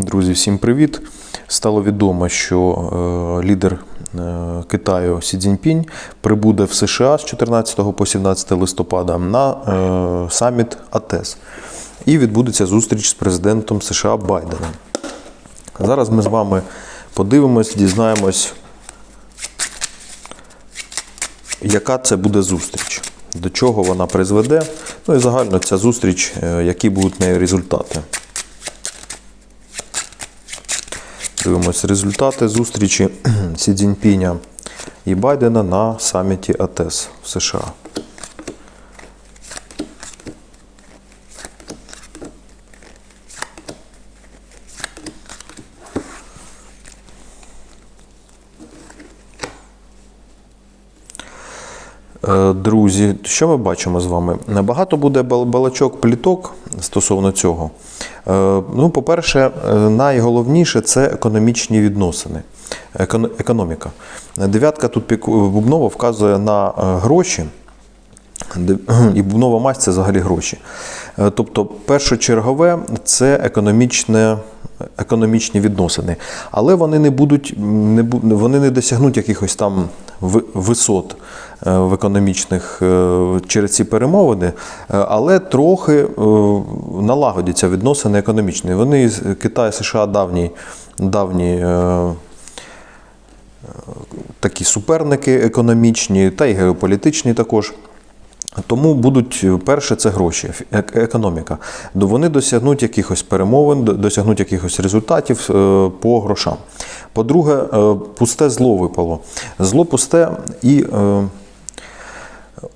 Друзі, всім привіт! Стало відомо, що е, лідер е, Китаю Сі Цзіньпінь прибуде в США з 14 по 17 листопада на е, саміт АТЕС. І відбудеться зустріч з президентом США Байденом. Зараз ми з вами подивимось, дізнаємось, яка це буде зустріч, до чого вона призведе. Ну і загально ця зустріч, які будуть неї результати. Дивимось результати зустрічі Сі Цзіньпіня і Байдена на саміті АТЕС в США. Е, Друзі, що ми бачимо з вами? Багато буде балачок, пліток стосовно цього. Е, Ну, по-перше, е, найголовніше це економічні відносини, економ- економіка. Дев'ятка тут бубнова вказує на е, гроші. І бубнова мазь це взагалі гроші. Е, Тобто, першочергове це економічне, економічні відносини. Але вони не будуть, не, вони не досягнуть якихось там висот е, в економічних е, через ці перемовини, але трохи налагодяться відносини економічні. Вони з- Китай, США давні, давні такі суперники економічні та й геополітичні також. Тому будуть е, перше це гроші, економіка. Вони досягнуть якихось перемовин, досягнуть якихось результатів е, по грошам. По-друге, е, пусте зло випало. Зло пусте і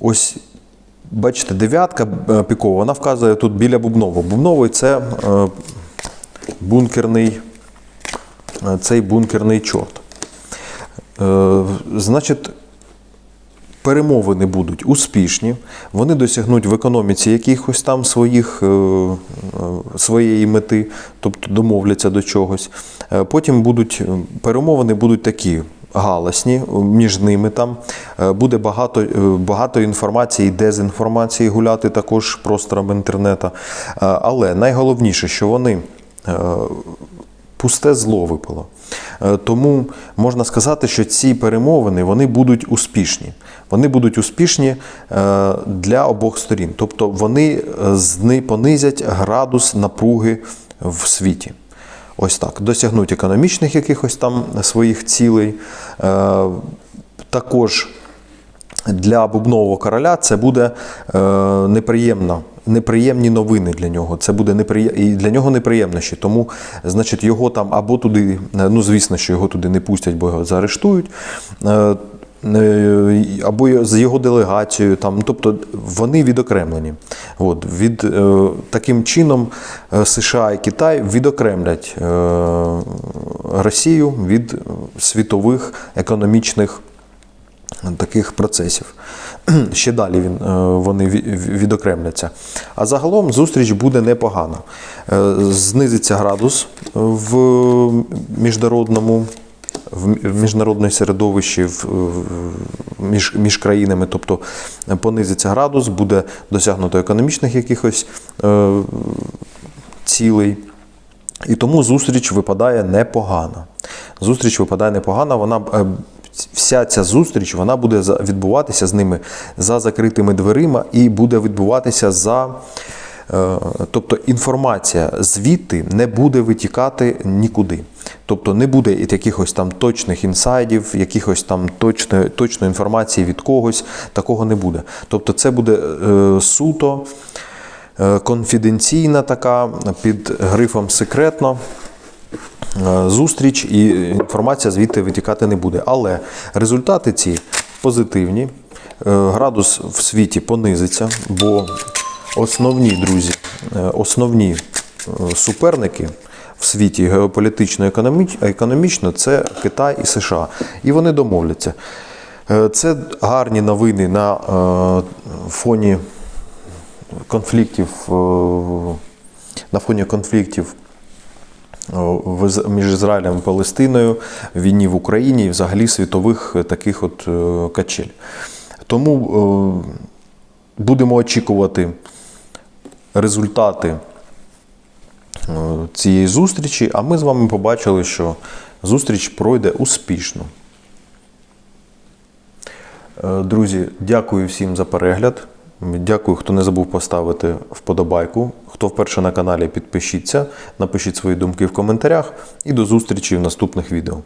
ось. Бачите, дев'ятка пікова, вона вказує тут біля Бубнового. Бубновий це бункерний, цей бункерний чорт. Значить, перемовини будуть успішні, вони досягнуть в економіці якихось там своїх, е, е, своєї мети, тобто домовляться до чогось. Е, Потім будуть перемовини будуть такі. Галасні між ними там буде багато, багато інформації, дезінформації гуляти також простором інтернету. Але найголовніше, що вони пусте зло випало. Е, Тому можна сказати, що ці перемовини вони будуть успішні. Вони будуть успішні е, для обох сторін. Тобто вони е, понизять градус напруги в світі. Ось так. Досягнуть економічних якихось там своїх цілей. Також для бубнового короля це буде неприємно. Неприємні новини для нього. Це буде неприє... і для нього неприємнощі. Тому, значить, його там або туди, е, ну звісно, що його туди не пустять, бо його заарештують. Е, е, Або з його делегацією, там, тобто вони відокремлені. От, від, таким чином США і Китай відокремлять Росію від світових економічних таких процесів. Ще далі він, е, вони відокремляться. А загалом зустріч буде непогана. Е, Знизиться градус в міжнародному. В міжнародному середовищі між, між країнами, тобто понизиться градус, буде досягнуто економічних якихось е, цілей. І тому зустріч випадає непогана. Зустріч випадає непогана. Вона е, вся ця зустріч вона буде відбуватися з ними за закритими дверима і буде відбуватися за. е, Тобто інформація звідти не буде витікати нікуди. Тобто не буде якихось там точних інсайдів, якихось там точної, точної інформації від когось, такого не буде. Тобто це буде е, суто е, конфіденційна така під грифом секретно. Е, Зустріч і інформація звідти витікати не буде. Але результати ці позитивні. Е, Градус в світі понизиться, бо основні друзі, е, основні суперники в світі геополітично економіч- економічно це Китай і США. І вони домовляться. Це гарні новини на фоні конфліктів на фоні конфліктів між Ізраїлем і Палестиною, війні в Україні і взагалі світових е, таких от е, качель. Тому е, будемо очікувати результати цієї зустрічі, а ми з вами побачили, що зустріч пройде успішно. Друзі, дякую всім за перегляд. Дякую, хто не забув поставити вподобайку. Хто вперше на каналі, підпишіться, напишіть свої думки в коментарях і до зустрічі в наступних відео.